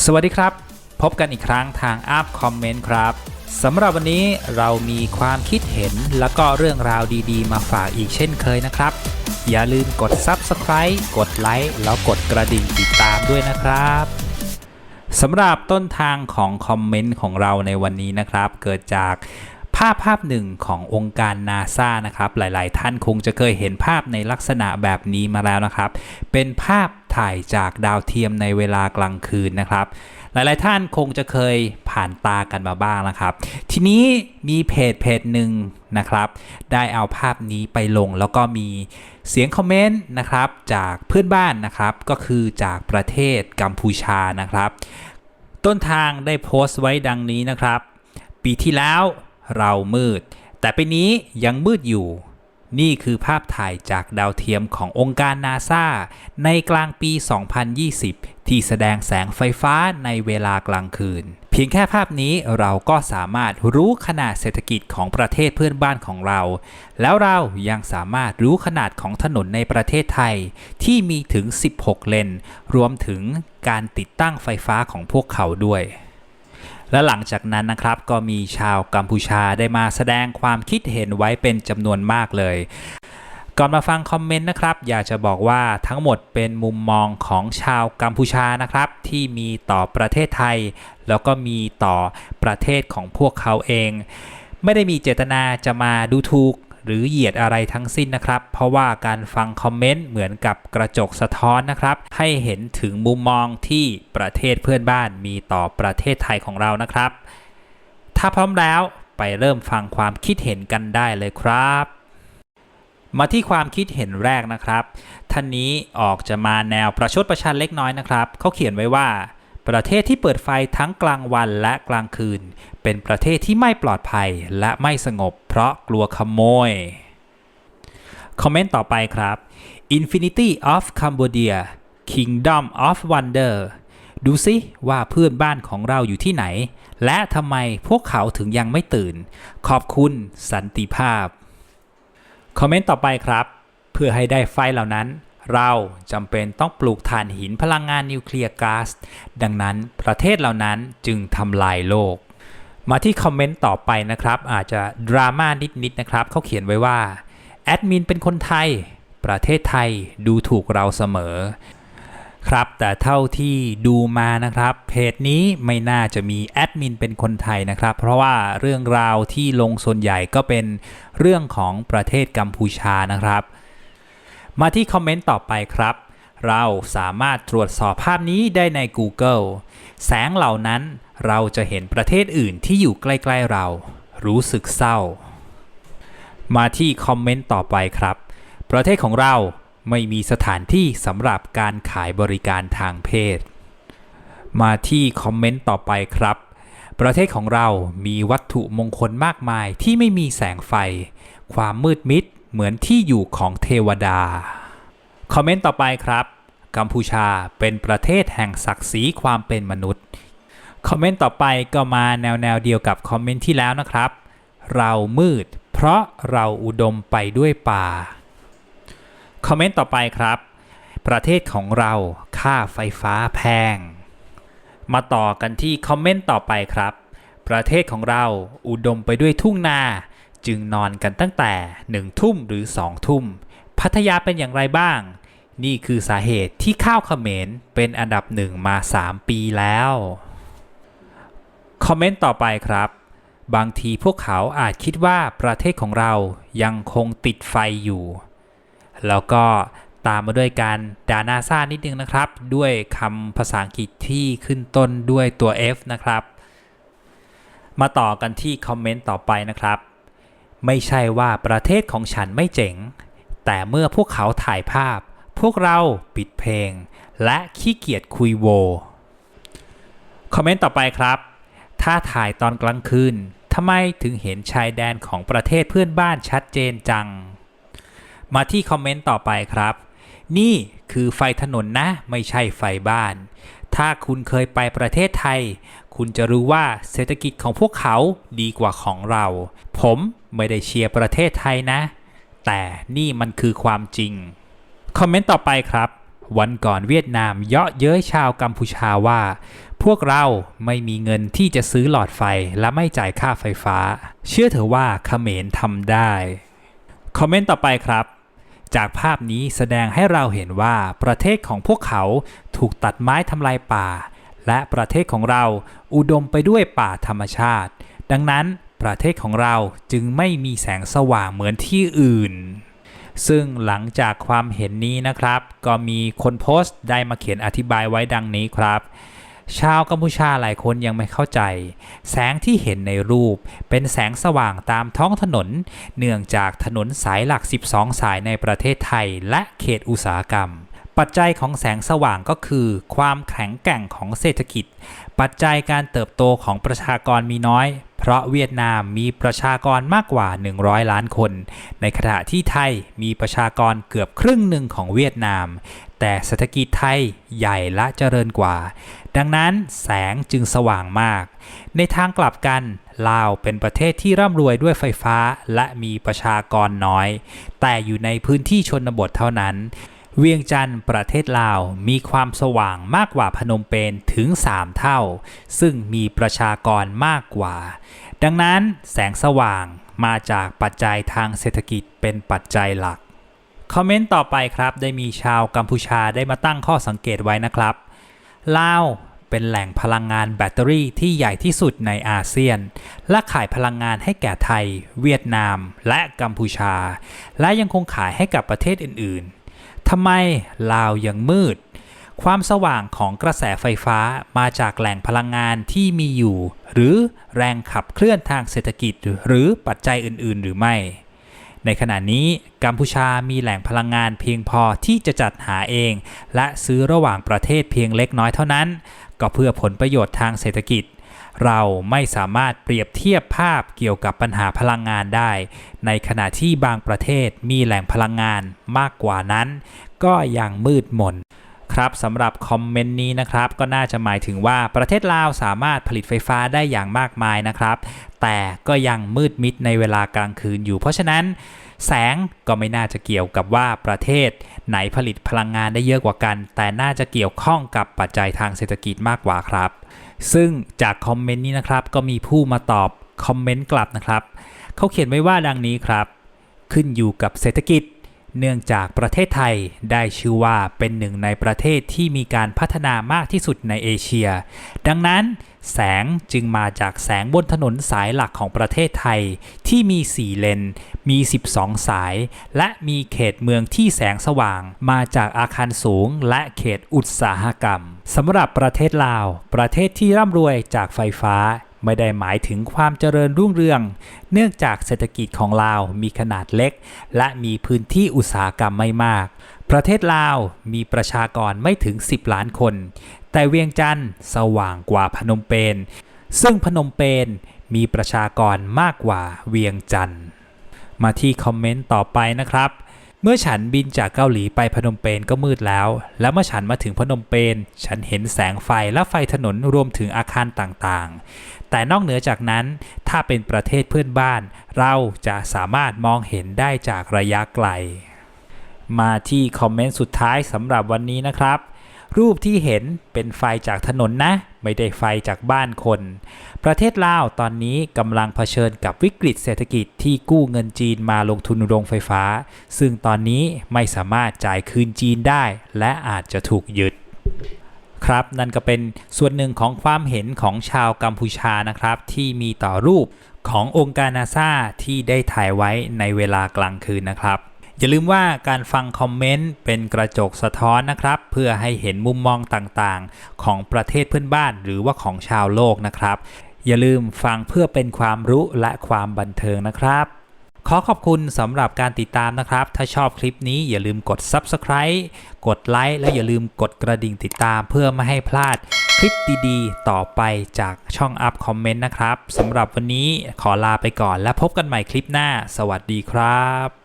สวัสดีครับ พบกันอีกครั้งทางอัพคอมเมนต์ครับสำหรับวันนี้เรามีความคิดเห็นแล้วก็เรื่องราวดีๆ มาฝากอีกเช่นเคยนะครับ อย่าลืมกด Subscribe กดไลค์แล้วกดกระดิ่งติดตามด้วยนะครับสำหรับต้นทางของคอมเมนต์ของเราในวันนี้นะครับ เกิดจากาพภาพหนึ่งขององค์การนาซานะครับ หลาย ๆ ท่านคงจะเคยเห็นภาพในลักษณะแบบนี้มาแล้วนะครับ เป็นภาพถ่ายจากดาวเทียมในเวลากลางคืนนะครับ หลาย ๆ ท่านคงจะเคยผ่านตากันมาบ้างนะครับ ทีนี้มีเพจเพจหนึ่งนะครับ ได้เอาภาพนี้ไปลงแล้วก็มีเสียงคอมเมนต์นะครับจากเพื่อนบ้านนะครับ ก็คือจากประเทศกัมพูชานะครับ ต้นทางได้โพสต์ไว้ดังนี้นะครับ ปีที่แล้ว เรามืด แต่ปีนี้ยังมืดอยู่ นี่คือภาพถ่ายจากดาวเทียมขององค์การนาซาในกลางปี 2020 ที่แสดงแสงไฟฟ้าในเวลากลางคืน เพียงแค่ภาพนี้เราก็สามารถรู้ขนาดเศรษฐกิจของประเทศเพื่อนบ้านของเรา แล้วเรายังสามารถรู้ขนาดของถนนในประเทศไทย ที่มีถึง 16 เลน รวมถึงการติดตั้งไฟฟ้าของพวกเขาด้วย และหลังจากนั้นนะครับก็มีชาวกัมพูชาได้มาแสดงความคิดเห็นไว้เป็นจำนวนมากเลยก่อนมาฟังคอมเมนต์นะครับ อยากจะบอกว่าทั้งหมดเป็นมุมมองของชาวกัมพูชานะครับ ที่มีต่อประเทศไทย แล้วก็มีต่อประเทศของพวกเขาเอง ไม่ได้มีเจตนาจะมาดูถูก หรือเหยียดอะไรทั้งสิ้นนะครับ เพราะว่าการฟังคอมเมนต์เหมือนกับกระจกสะท้อนนะครับ ให้เห็นถึงมุมมองที่ประเทศเพื่อนบ้านมีต่อประเทศไทยของเรานะครับ ถ้าพร้อมแล้วไปเริ่มฟังความคิดเห็นกันได้เลยครับ มาที่ความคิดเห็นแรกนะครับ ท่านนี้ออกจะมาแนวประชดประชันเล็กน้อยนะครับเขาเขียนไว้ว่า ประเทศที่เปิดไฟทั้งกลางวันและกลางคืน เป็นประเทศที่ไม่ปลอดภัยและไม่สงบเพราะกลัวขโมย คอมเมนต์ต่อไปครับ Infinity of Cambodia Kingdom of Wonder ดูสิว่าเพื่อนบ้านของเราอยู่ที่ไหน และทำไมพวกเขาถึงยังไม่ตื่น ขอบคุณสันติภาพ คอมเมนต์ต่อไปครับ เพื่อให้ได้ไฟเหล่านั้น เราจำเป็นต้องปลูกถ่านหินพลังงานนิวเคลียร์ก๊าซดังนั้นประเทศเหล่านั้นจึงทำลายโลก มาที่คอมเมนต์ต่อไปนะครับ อาจจะดราม่านิดๆนะครับเขาเขียนไว้ว่าแอดมินเป็นคนไทย ประเทศไทยดูถูกเราเสมอ ครับแต่เท่าที่ดูมานะครับ เพจนี้ไม่น่าจะมีแอดมินเป็นคนไทยนะครับ เพราะว่าเรื่องราวที่ลงส่วนใหญ่ก็เป็นเรื่องของประเทศกัมพูชานะครับ มาที่คอมเมนต์ต่อไปครับ เราสามารถตรวจสอบภาพนี้ได้ใน Google แสงเหล่านั้นเราจะเห็นประเทศอื่นที่อยู่ใกล้ ๆเรา รู้สึกเศร้า มาที่คอมเมนต์ต่อไปครับ ประเทศของเราไม่มีสถานที่สำหรับการขายบริการทางเพศ มาที่คอมเมนต์ต่อไปครับ ประเทศของเรามีวัตถุมงคลมากมายที่ไม่มีแสงไฟ ความมืดมิด เหมือนที่อยู่ของเทวดา คอมเมนต์ต่อไปครับ กัมพูชาเป็นประเทศแห่งศักดิ์ศรีความเป็นมนุษย์ คอมเมนต์ต่อไปก็มาแนวแนวเดียวกับคอมเมนต์ที่แล้วนะครับ เรามืด เพราะเราอุดมไปด้วยป่า คอมเมนต์ต่อไปครับ ประเทศของเราค่าไฟฟ้าแพง มาต่อกันที่คอมเมนต์ต่อไปครับ ประเทศของเราอุดมไปด้วยทุ่งนา จึงนอนกันตั้งแต่หนึ่งทุ่มหรือสองทุ่ม พัทยาเป็นอย่างไรบ้าง นี่คือสาเหตุที่ข้าวเขมรเป็นอันดับหนึ่งมา 3 ปีแล้ว คอมเมนต์ต่อไปครับ บางทีพวกเขาอาจคิดว่าประเทศของเรายังคงติดไฟอยู่ แล้วก็ตามมาด้วยการด่านาซานิดนึงนะครับ ด้วยคำภาษาอังกฤษที่ขึ้นต้นด้วยตัว F นะครับ มาต่อกันที่คอมเมนต์ต่อไปนะครับ ไม่ใช่ว่าประเทศของฉันไม่เจ๋ง แต่เมื่อพวกเขาถ่ายภาพ พวกเราปิดเพลง และขี้เกียจคุยโว คอมเมนต์ต่อไปครับ ถ้าถ่ายตอนกลางคืนทำไมถึงเห็นชายแดนของประเทศเพื่อนบ้านชัดเจนจัง มาที่คอมเมนต์ต่อไปครับ นี่คือไฟถนนนะไม่ใช่ไฟบ้าน ถ้าคุณเคยไปประเทศไทย คุณจะรู้ว่าเศรษฐกิจของพวกเขาดีกว่าของเรา ผม ไม่ได้เชียร์ประเทศไทยนะ แต่นี่มันคือความจริง คอมเมนต์ต่อไปครับ วันก่อนเวียดนามเยาะเย้ยชาวกัมพูชาว่า พวกเราไม่มีเงินที่จะซื้อหลอดไฟและไม่จ่ายค่าไฟฟ้า เชื่อเถอะว่าเขมรทำได้ คอมเมนต์ต่อไปครับจากภาพนี้แสดงให้เราเห็นว่าประเทศของพวกเขาถูกตัดไม้ทำลายป่า และประเทศของเราอุดมไปด้วยป่าธรรมชาติ ดังนั้น ประเทศของเราจึงไม่มีแสงสว่างเหมือนที่อื่น ซึ่งหลังจากความเห็นนี้นะครับ ก็มีคนโพสต์ได้มาเขียนอธิบายไว้ดังนี้ครับชาวกัมพูชาหลายคนยังไม่เข้าใจ แสงที่เห็นในรูปเป็นแสงสว่างตามท้องถนน เนื่องจากถนนสายหลัก 12 สายในประเทศไทยและเขตอุตสาหกรรม ปัจจัยของแสงสว่างก็คือ ความแข็งแกร่งของเศรษฐกิจ ปัจจัยการเติบโตของประชากรมีน้อย เพราะเวียดนามมีประชากรมากกว่า 100 ล้านคน ในขณะที่ไทยมีประชากรเกือบครึ่งหนึ่งของเวียดนาม แต่เศรษฐกิจไทยใหญ่และเจริญกว่า ดังนั้นแสงจึงสว่างมาก ในทางกลับกันลาวเป็นประเทศที่ร่ำรวยด้วยไฟฟ้าและมีประชากรน้อย แต่อยู่ในพื้นที่ชนบทเท่านั้น เวียงจันทร์ประเทศลาวมีความสว่างมากกว่าพนมเปญถึง 3 เท่า ซึ่งมีประชากรมากกว่า ดังนั้นแสงสว่างมาจากปัจจัยทางเศรษฐกิจเป็นปัจจัยหลัก คอมเมนต์ต่อไปครับได้มีชาวกัมพูชาได้มาตั้งข้อสังเกตไว้นะครับลาวเป็นแหล่งพลังงานแบตเตอรี่ที่ใหญ่ที่สุดในอาเซียน และขายพลังงานให้แก่ไทย เวียดนาม และกัมพูชา และยังคงขายให้กับประเทศอื่นๆ ทำไมลาวยังมืด ความสว่างของกระแสไฟฟ้ามาจากแหล่งพลังงานที่มีอยู่ หรือแรงขับเคลื่อนทางเศรษฐกิจหรือปัจจัยอื่น ๆ หรือไม่ ในขณะนี้กัมพูชามีแหล่งพลังงานเพียงพอที่จะจัดหาเอง และซื้อระหว่างประเทศเพียงเล็กน้อยเท่านั้น ก็เพื่อผลประโยชน์ทางเศรษฐกิจ เราไม่สามารถเปรียบเทียบภาพเกี่ยวกับปัญหาพลังงานได้ ในขณะที่บางประเทศมีแหล่งพลังงานมากกว่านั้น ก็ยังมืดมนครับสำหรับคอมเมนต์นี้นะครับ ก็น่าจะหมายถึงว่าประเทศลาวสามารถผลิตไฟฟ้าได้อย่างมากมายนะครับ แต่ก็ยังมืดมิดในเวลากลางคืนอยู่ เพราะฉะนั้นแสงก็ไม่น่าจะเกี่ยวกับว่าประเทศไหนผลิตพลังงานได้เยอะกว่ากัน แต่น่าจะเกี่ยวข้องกับปัจจัยทางเศรษฐกิจมากกว่าครับ ซึ่งจากคอมเมนต์นี้นะครับก็มีผู้มาตอบคอมเมนต์กลับนะครับ เขาเขียนไว้ว่าดังนี้ครับ ขึ้นอยู่กับเศรษฐกิจ เนื่องจากประเทศไทยได้ชื่อว่าเป็นหนึ่งในประเทศที่มีการพัฒนามากที่สุดในเอเชีย ดังนั้นแสงจึงมาจากแสงบนถนนสายหลักของประเทศไทยที่มี 4 เลน มี 12 สาย และมีเขตเมืองที่แสงสว่าง มาจากอาคารสูงและเขตอุตสาหกรรมสำหรับประเทศลาว ประเทศที่ร่ำรวยจากไฟฟ้า ไม่ได้หมายถึงความเจริญรุ่งเรือง เนื่องจากเศรษฐกิจของลาวมีขนาดเล็ก และมีพื้นที่อุตสาหกรรมไม่มาก ประเทศลาวมีประชากรไม่ถึง 10 ล้านคน แต่เวียงจันทร์สว่างกว่าพนมเปญ ซึ่งพนมเปญมีประชากรมากกว่าเวียงจันทร์ มาที่คอมเมนต์ต่อไปนะครับ เมื่อฉันบินจากเกาหลีไปพนมเปญก็มืดแล้ว และเมื่อฉันมาถึงพนมเปญฉันเห็นแสงไฟและไฟถนนรวมถึงอาคารต่างๆ แต่นอกเหนือจากนั้น ถ้าเป็นประเทศเพื่อนบ้าน เราจะสามารถมองเห็นได้จากระยะไกล มาที่คอมเมนต์สุดท้ายสำหรับวันนี้นะครับ รูปที่เห็นเป็นไฟจากถนนนะ ไม่ได้ไฟจากบ้านคน ประเทศลาวตอนนี้กำลังเผชิญกับวิกฤตเศรษฐกิจที่กู้เงินจีนมาลงทุนโรงไฟฟ้า ซึ่งตอนนี้ไม่สามารถจ่ายคืนจีนได้ และอาจจะถูกยึดครับนั่นก็เป็นส่วนหนึ่งของความเห็นของชาวกัมพูชานะครับ ที่มีต่อรูปขององค์การนาซาที่ได้ถ่ายไว้ในเวลากลางคืนนะครับ อย่าลืมว่าการฟังคอมเมนต์เป็นกระจกสะท้อนนะครับ เพื่อให้เห็นมุมมองต่างๆ ของประเทศเพื่อนบ้านหรือว่าของชาวโลกนะครับ อย่าลืมฟังเพื่อเป็นความรู้และความบันเทิงนะครับขอขอบคุณสำหรับการติดตามนะครับ ถ้าชอบคลิปนี้อย่าลืมกด Subscribe กดไลค์และอย่าลืมกดกระดิ่งติดตามเพื่อไม่ให้พลาดคลิปดีๆ ต่อไปจากช่องอัพคอมเมนต์นะครับสำหรับวันนี้ขอลาไปก่อนและพบกันใหม่คลิปหน้า สวัสดีครับ